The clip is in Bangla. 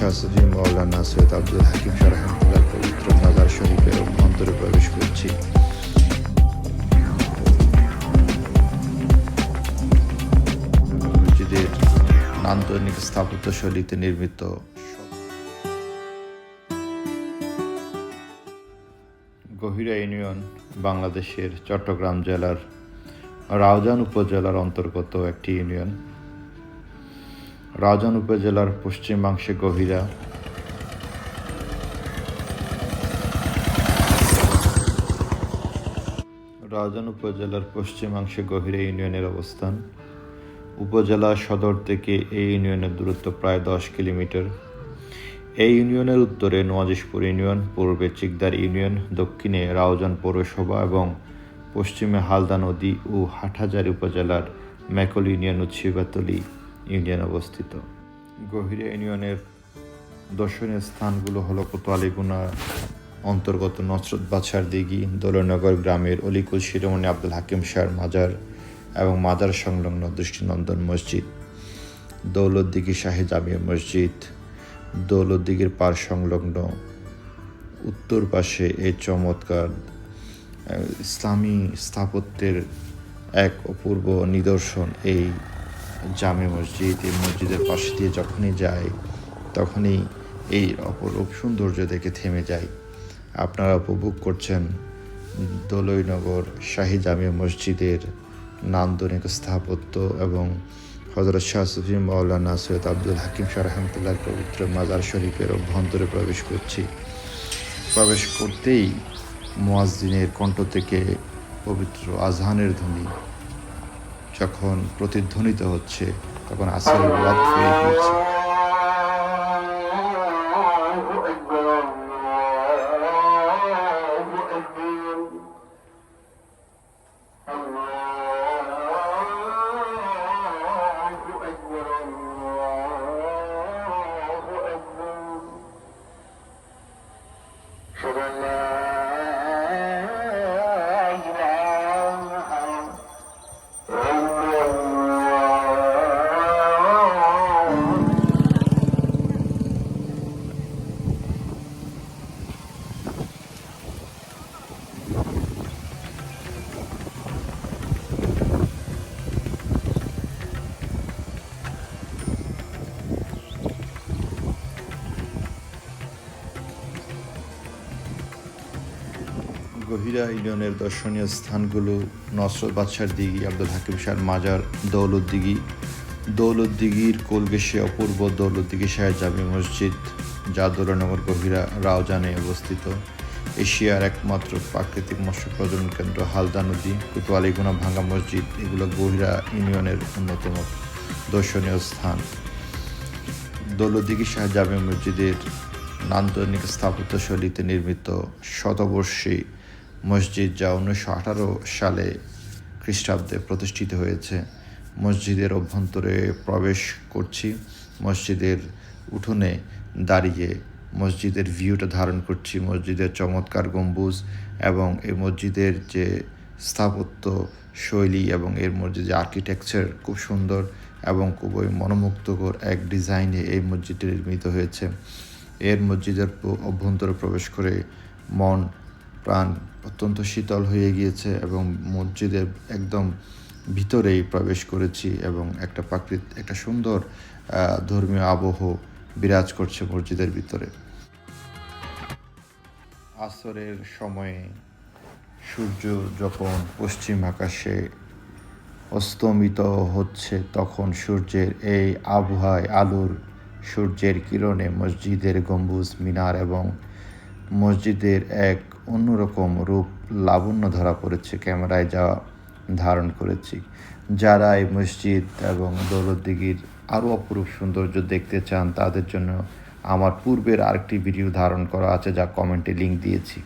শাহ সুফি মৌলানা সৈয়দ আব্দুল হাকিম শাহ রহমতুল্লাহ পবিত্র মাজার শরীফের অভ্যন্তরে প্রবেশ করছি। মসজিদের নান্দনিক স্থাপত্য নির্মিত গহিরা ইউনিয়ন বাংলাদেশের চট্টগ্রাম জেলার রাউজান উপজেলার অন্তর্গত একটি ইউনিয়ন। রাউজান উপজেলার পশ্চিমাংশে গভীরা। রাউজান উপজেলার পশ্চিমাংশে গভীরা ইউনিয়নের অবস্থান। উপজেলা সদর থেকে এই ইউনিয়নের দূরত্ব প্রায় দশ কিলোমিটার। এই ইউনিয়নের উত্তরে নোয়াজিশপুর ইউনিয়ন, পূর্বে চিকদার ইউনিয়ন, দক্ষিণে রাউজান পৌরসভা এবং পশ্চিমে হালদা নদী ও হাটহাজারি উপজেলার মেকল ইউনিয়ন ও শিবাতলি। ইউনিয়ন অবস্থিত। গহিরা ইউনিয়নের দর্শনীয় স্থানগুলো হলো কোতোয়ালিগুনা অন্তর্গত নসরত বাছার দিঘি দোলনগর গ্রামের অলিকুল শিরোমণি আব্দুল হাকিম শাহর মাজার এবং মাজার সংলগ্ন দৃষ্টিনন্দন মসজিদ, দৌলতদিঘি শাহী জামিয়া মসজিদ, দৌলতদিঘির পার সংলগ্ন উত্তর পাশে এই চমৎকার ইসলামী স্থাপত্যের এক অপূর্ব নিদর্শন এই জামে মসজিদ, এই মসজিদের পাশে দিয়ে যখনই যাই, তখনই এই অপরূপ সৌন্দর্য দেখে থেমে যাই। আপনারা উপভোগ করছেন দোলইনগর শাহী জামে মসজিদের নান্দনিক স্থাপত্য এবং হজরত শাহ সুফি মৌলানা সৈয়দ আব্দুল হাকিম শাহ রহমতুল্লাহ পবিত্র মাজার শরীফের অভ্যন্তরে প্রবেশ করছি। প্রবেশ করতেই মুয়াজ্জিনের কণ্ঠ থেকে পবিত্র আজহানের ধ্বনি যখন প্রতিধ্বনিত হচ্ছে তখন আসল গিয়েছে। গহিরা ইউনিয়নের দর্শনীয় স্থানগুলো নসরত বাদশার দিঘি, আব্দুল হাকিম শাহর মাজার দৌলত দিঘি দৌলত দিঘির কোলগেশে অপূর্ব দৌলত শাহের জামি মসজিদ যা দোলনগর গহিরা রাওজানে অবস্থিত। এশিয়ার একমাত্র প্রাকৃতিক মৎস্য প্রজনন কেন্দ্র হালদা নদী কুতুয়ালিগুনা ভাঙ্গা মসজিদ, এগুলো গহিরা ইউনিয়নের অন্যতম দর্শনীয় স্থান। দৌলতদিঘি শাহ জামে মসজিদের নান্দনিক স্থাপত্য শৈলীতে নির্মিত শতবর্ষী মসজিদ যা উনিশশো আঠারো সালে খ্রিস্টাব্দে প্রতিষ্ঠিত হয়েছে। মসজিদের অভ্যন্তরে প্রবেশ করছি। মসজিদের উঠোনে দাঁড়িয়ে মসজিদের ভিউটা ধারণ করছি। মসজিদের চমৎকার গম্বুজ এবং এই মসজিদের যে স্থাপত্য শৈলী এবং এর মধ্যে যে আর্কিটেকচার খুব সুন্দর এবং খুবই মনোমুগ্ধকর এক ডিজাইনে এই মসজিদটি নির্মিত হয়েছে। এর মসজিদের অভ্যন্তরে প্রবেশ করে মন, প্রাণ অত্যন্ত শীতল হয়ে গিয়েছে এবং মসজিদের একদম ভিতরেই প্রবেশ করেছি এবং একটা প্রাকৃত, একটা সুন্দর ধর্মীয় আবহ বিরাজ করছে মসজিদের ভিতরে। আসরের সময়ে সূর্য যখন পশ্চিম আকাশে অস্তমিত হচ্ছে, তখন সূর্যের এই আবহাওয়ায় আলোর সূর্যের কিরণে মসজিদের গম্বুজ, মিনার এবং মসজিদের এক অন্যরকম রূপ লাবণ্য ধরা পড়েছে, ক্যামেরায় যা ধারণ করেছি। যারা এই মসজিদ এবং দৌলতদিঘির আরও অপরূপ সৌন্দর্য দেখতে চান, তাদের জন্য আমার পূর্বের আরেকটি ভিডিও ধারণ করা আছে, যা কমেন্টে লিঙ্ক দিয়েছি।